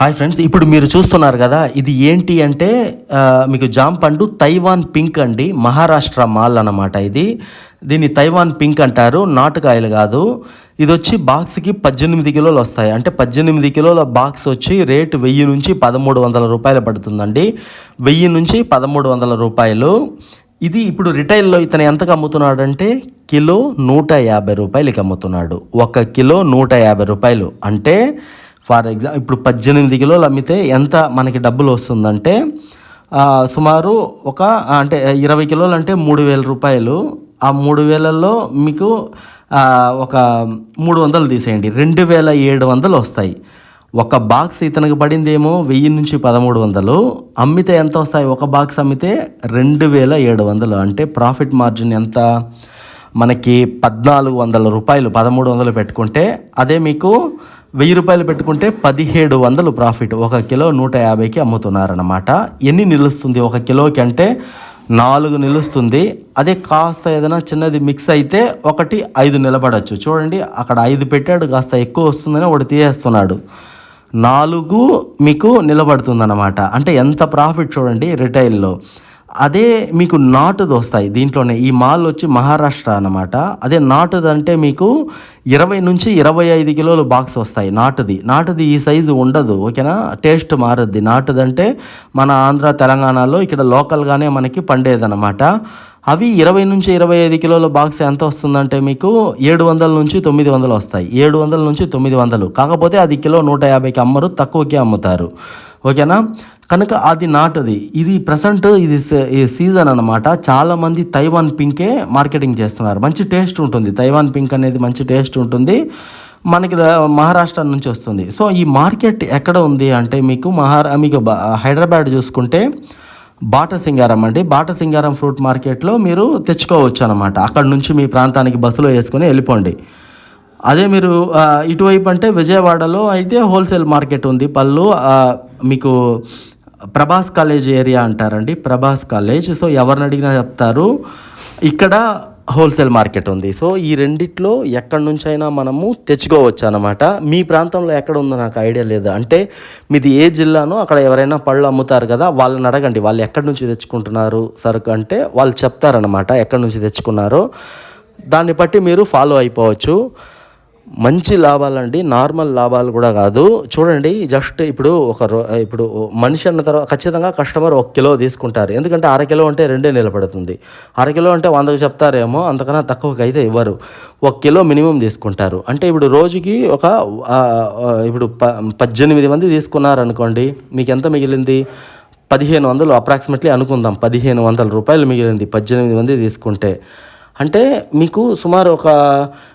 Hi friends ఇప్పుడు మీరు చూస్తున్నారు కదా ఇది ఏంటి అంటే మీకు జామ్ పండు తైవాన్ పింక్ అండి మహారాష్ట్ర మాల్ అన్నమాట ఇది. దీన్ని తైవాన్ పింక్ అంటారు నాటుకాయలు కాదు. ఇది వచ్చి బాక్స్కి పద్దెనిమిది కిలోలు వస్తాయి. అంటే పద్దెనిమిది కిలోల బాక్స్ వచ్చి రేటు వెయ్యి నుంచి పదమూడు వందల రూపాయలు పడుతుందండి. వెయ్యి నుంచి పదమూడు వందల రూపాయలు. ఇది ఇప్పుడు రిటైల్లో ఇతను ఎంతకు అమ్ముతున్నాడంటే కిలో నూట యాభై రూపాయలకి అమ్ముతున్నాడు. ఒక కిలో నూట యాభై రూపాయలు. అంటే ఫర్ ఎగ్జాంపుల్ ఇప్పుడు పద్దెనిమిది కిలోలు అమ్మితే ఎంత మనకి డబ్బులు వస్తుందంటే సుమారు ఒక అంటే ఇరవై కిలోలు అంటే మూడు వేల రూపాయలు. ఆ మూడు వేలల్లో మీకు ఒక మూడు వందలు తీసేయండి. రెండు వేల ఏడు వందలు వస్తాయి. ఒక బాక్స్ ఇతనికి పడిందేమో వెయ్యి నుంచి పదమూడు వందలు. అమ్మితే ఎంత వస్తాయి? ఒక బాక్స్ అమ్మితే రెండు వేల ఏడు వందలు. అంటే ప్రాఫిట్ మార్జిన్ ఎంత? మనకి పద్నాలుగు వందల రూపాయలు పదమూడు వందలు పెట్టుకుంటే అదే మీకు వెయ్యి రూపాయలు పెట్టుకుంటే పదిహేడు వందలు ప్రాఫిట్. ఒక కిలో నూట యాభైకి అమ్ముతున్నారనమాట ఎన్ని నిలుస్తుంది ఒక కిలోకి అంటే నాలుగు నిలుస్తుంది. అదే కాస్త ఏదైనా చిన్నది మిక్స్ అయితే ఒకటి ఐదు నిలబడచ్చు. చూడండి అక్కడ ఐదు పెట్టాడు కాస్త ఎక్కువ వస్తుందని ఒకటి తీసేస్తున్నాడు. నాలుగు మీకు నిలబడుతుందన్నమాట. అంటే ఎంత ప్రాఫిట్ చూడండి రిటైల్లో. అదే మీకు నాటుది వస్తాయి. దీంట్లోనే ఈ మాల్ వచ్చి మహారాష్ట్ర అనమాట అదే నాటుది అంటే మీకు ఇరవై నుంచి ఇరవై ఐదు కిలోలు బాక్స్ వస్తాయి నాటుది. నాటుది ఈ సైజు ఉండదు ఓకేనా? టేస్ట్ మారుద్ది. నాటుది అంటే మన ఆంధ్ర తెలంగాణలో ఇక్కడ లోకల్గానే మనకి పండేదన్నమాట. అవి ఇరవై నుంచి ఇరవై ఐదు కిలోల బాక్స్ ఎంత వస్తుందంటే మీకు ఏడు వందల నుంచి తొమ్మిది వందలు వస్తాయి. ఏడు వందల నుంచి తొమ్మిది వందలు. కాకపోతే అది కిలో నూట యాభైకి అమ్మరు తక్కువకే అమ్ముతారు. ఓకేనా? కనుక అది నాటుది. ఇది ప్రజెంట్ ఇది సీజన్ అనమాట చాలామంది తైవాన్ పింకే మార్కెటింగ్ చేస్తున్నారు. మంచి టేస్ట్ ఉంటుంది. తైవాన్ పింక్ అనేది మంచి టేస్ట్ ఉంటుంది. మనకి మహారాష్ట్ర నుంచి వస్తుంది. సో ఈ మార్కెట్ ఎక్కడ ఉంది అంటే మీకు మహారా మీకు హైదరాబాద్ చూసుకుంటే బాట సింగారం అండి. బాట సింగారం ఫ్రూట్ మార్కెట్లో మీరు తెచ్చుకోవచ్చు అనమాట అక్కడ నుంచి మీ ప్రాంతానికి బస్సులో వేసుకొని వెళ్ళిపోండి. అదే మీరు ఇటువైపు అంటే విజయవాడలో అయితే హోల్సేల్ మార్కెట్ ఉంది. పళ్ళు మీకు ప్రభాస్ కాలేజ్ ఏరియా అంటారండి ప్రభాస్ కాలేజ్. సో ఎవరిని అడిగినా చెప్తారు ఇక్కడ హోల్సేల్ మార్కెట్ ఉంది. సో ఈ రెండిట్లో ఎక్కడి నుంచైనా మనము తెచ్చుకోవచ్చు అనమాట మీ ప్రాంతంలో ఎక్కడ ఉందో నాకు ఐడియా లేదు. అంటే మీది ఏ జిల్లానో అక్కడ ఎవరైనా పళ్ళు అమ్ముతారు కదా వాళ్ళని అడగండి. వాళ్ళు ఎక్కడి నుంచి తెచ్చుకుంటున్నారు సరుకు అంటే వాళ్ళు చెప్తారనమాట ఎక్కడి నుంచి తెచ్చుకున్నారో. దాన్ని బట్టి మీరు ఫాలో అయిపోవచ్చు. మంచి లాభాలండి నార్మల్ లాభాలు కూడా కాదు. చూడండి జస్ట్ ఇప్పుడు ఒక రో ఇప్పుడు మనిషి అన్న తర్వాత ఖచ్చితంగా కస్టమర్ ఒక కిలో తీసుకుంటారు. ఎందుకంటే అర కిలో అంటే రెండే నిలబడుతుంది. అర కిలో అంటే వందకు చెప్తారేమో అంతకన్నా తక్కువకి అయితే ఇవ్వరు. ఒక కిలో మినిమం తీసుకుంటారు. అంటే ఇప్పుడు రోజుకి ఒక ఇప్పుడు ప పద్దెనిమిది మంది తీసుకున్నారు అనుకోండి మీకు ఎంత మిగిలింది? పదిహేను వందలు అప్రాక్సిమేట్లీ అనుకుందాం. పదిహేను వందల రూపాయలు మిగిలింది పద్దెనిమిది మంది తీసుకుంటే. అంటే మీకు సుమారు ఒక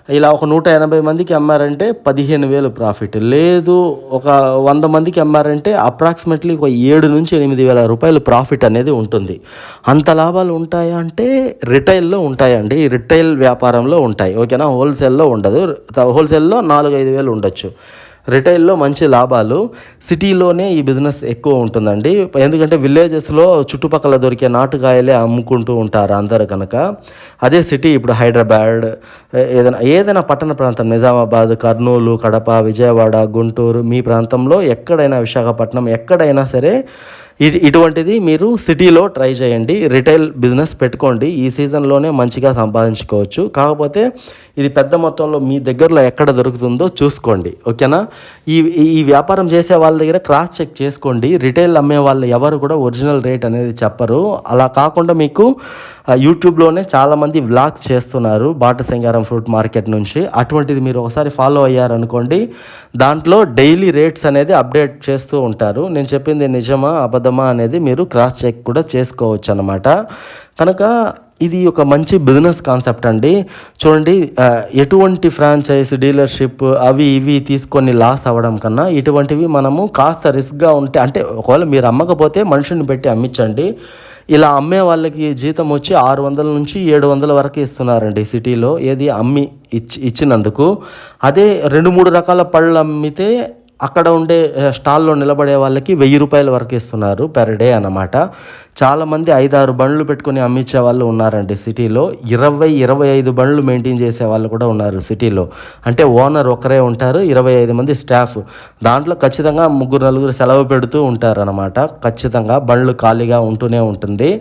ఇలా ఒక నూట ఎనభై మందికి అమ్మారంటే పదిహేను వేలు ప్రాఫిట్. లేదు ఒక వంద మందికి అమ్మారంటే అప్రాక్సిమేట్లీ ఒక ఏడు నుంచి ఎనిమిది వేల రూపాయలు ప్రాఫిట్ అనేది ఉంటుంది. అంత లాభాలు ఉంటాయా అంటే రిటైల్లో ఉంటాయండి. రిటైల్ వ్యాపారంలో ఉంటాయి. ఓకేనా? హోల్సేల్లో ఉండదు. హోల్సేల్లో నాలుగు ఐదు వేలు ఉండొచ్చు. రిటైల్లో మంచి లాభాలు. సిటీలోనే ఈ బిజినెస్ ఎక్కువ ఉంటుందండి. ఎందుకంటే విలేజెస్లో చుట్టుపక్కల దొరికే నాటుకాయలే అమ్ముకుంటూ ఉంటారు అందరు కనుక అదే సిటీ ఇప్పుడు హైదరాబాద్ ఏదైనా ఏదైనా పట్టణ ప్రాంతం నిజామాబాద్ కర్నూలు కడప విజయవాడ గుంటూరు మీ ప్రాంతంలో ఎక్కడైనా విశాఖపట్నం ఎక్కడైనా సరే ఇటువంటిది మీరు సిటీలో ట్రై చేయండి. రిటైల్ బిజినెస్ పెట్టుకోండి. ఈ సీజన్లోనే మంచిగా సంపాదించుకోవచ్చు. కాకపోతే ఇది పెద్ద మొత్తంలో మీ దగ్గరలో ఎక్కడ దొరుకుతుందో చూసుకోండి. ఓకేనా? ఈ ఈ- వ్యాపారం చేసే వాళ్ళ దగ్గర క్రాస్ చెక్ చేసుకోండి. రిటైల్ అమ్మే వాళ్ళు ఎవరు కూడా ఒరిజినల్ రేట్ అనేది చెప్పరు. అలా కాకుండా మీకు యూట్యూబ్లోనే చాలామంది వ్లాగ్స్ చేస్తున్నారు బాట సింగారం ఫ్రూట్ మార్కెట్ నుంచి. అటువంటిది మీరు ఒకసారి ఫాలో అయ్యారనుకోండి దాంట్లో డైలీ రేట్స్ అనేది అప్డేట్ చేస్తూ ఉంటారు. నేను చెప్పింది నిజమా అబద్ధమా అనేది మీరు క్రాస్ చెక్ కూడా చేసుకోవచ్చు అనమాట కనుక ఇది ఒక మంచి బిజినెస్ కాన్సెప్ట్ అండి. చూడండి ఎటువంటి ఫ్రాంచైజ్ డీలర్షిప్ అవి ఇవి తీసుకొని లాస్ అవ్వడం కన్నా ఇటువంటివి మనము కాస్త రిస్క్గా ఉంటే అంటే ఒకవేళ మీరు అమ్మకపోతే మనుషుని పెట్టి అమ్మించండి. ఇలా అమ్మే వాళ్ళకి జీతం వచ్చి ఆరు వందల నుంచి ఏడు వందల వరకు ఇస్తున్నారండి సిటీలో. ఏది అమ్మి ఇచ్చి ఇచ్చినందుకు. అదే రెండు మూడు రకాల పళ్ళు అమ్మితే అక్కడ ఉండే స్టాల్లో నిలబడే వాళ్ళకి వెయ్యి రూపాయల వరకు ఇస్తున్నారు పెర్ డే అన్నమాట. చాలామంది ఐదారు బండ్లు పెట్టుకొని అమ్మించే వాళ్ళు ఉన్నారండి సిటీలో. ఇరవై ఇరవై ఐదు బండ్లు మెయింటైన్ చేసే వాళ్ళు కూడా ఉన్నారు సిటీలో. అంటే ఓనర్ ఒకరే ఉంటారు ఇరవై ఐదు మంది స్టాఫ్. దాంట్లో ఖచ్చితంగా ముగ్గురు నలుగురు సెలవు పెడుతూ ఉంటారు అనమాట ఖచ్చితంగా బండ్లు ఖాళీగా ఉంటూనే ఉంటుంది.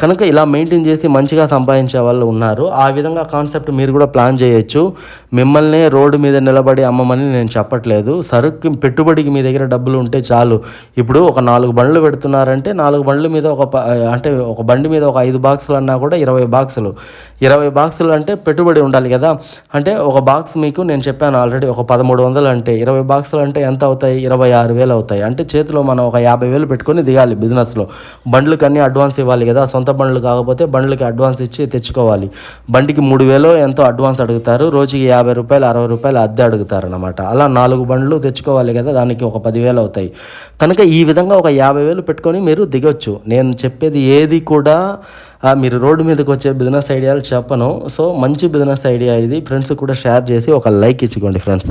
కనుక ఇలా మెయింటైన్ చేసి మంచిగా సంపాదించే వాళ్ళు ఉన్నారు. ఆ విధంగా కాన్సెప్ట్ మీరు కూడా ప్లాన్ చేయొచ్చు. మిమ్మల్ని రోడ్డు మీద నిలబడి అమ్మమని నేను చెప్పట్లేదు. సరుకు పెట్టుబడికి మీ దగ్గర డబ్బులు ఉంటే చాలు. ఇప్పుడు ఒక నాలుగు బండ్లు పెడుతున్నారంటే నాలుగు బండ్ల మీద ఒక అంటే ఒక బండి మీద ఒక ఐదు బాక్సులు అన్నా కూడా ఇరవై బాక్సులు. ఇరవై బాక్సులు అంటే పెట్టుబడి ఉండాలి కదా. అంటే ఒక బాక్స్ మీకు నేను చెప్పాను ఆల్రెడీ ఒక పదమూడు వందలు అంటే ఇరవై బాక్సులు అంటే ఎంత అవుతాయి? ఇరవై ఆరు వేలు అవుతాయి. అంటే చేతిలో మనం ఒక యాభై వేలు పెట్టుకొని దిగాలి బిజినెస్లో. బండ్లు అన్నీ అడ్వాన్స్ ఇవ్వాలి కదా సొంత బండ్లు కాకపోతే బండ్లకి అడ్వాన్స్ ఇచ్చి తెచ్చుకోవాలి. బండికి మూడు వేలు ఎంతో అడ్వాన్స్ అడుగుతారు. రోజుకి యాభై రూపాయలు అరవై రూపాయలు అద్దె అడుగుతారు అనమాట అలా నాలుగు బండ్లు తెచ్చుకోవాలి కదా దానికి ఒక పదివేలు అవుతాయి. కనుక ఈ విధంగా ఒక యాభై వేలు పెట్టుకొని మీరు దిగొచ్చు. నేను చెప్పేది ఏది కూడా మీరు రోడ్డు మీదకి వచ్చే బిజినెస్ ఐడియాలు చెప్పను. సో మంచి బిజినెస్ ఐడియా ఇది. ఫ్రెండ్స్ కూడా షేర్ చేసి ఒక లైక్ ఇచ్చుకోండి ఫ్రెండ్స్.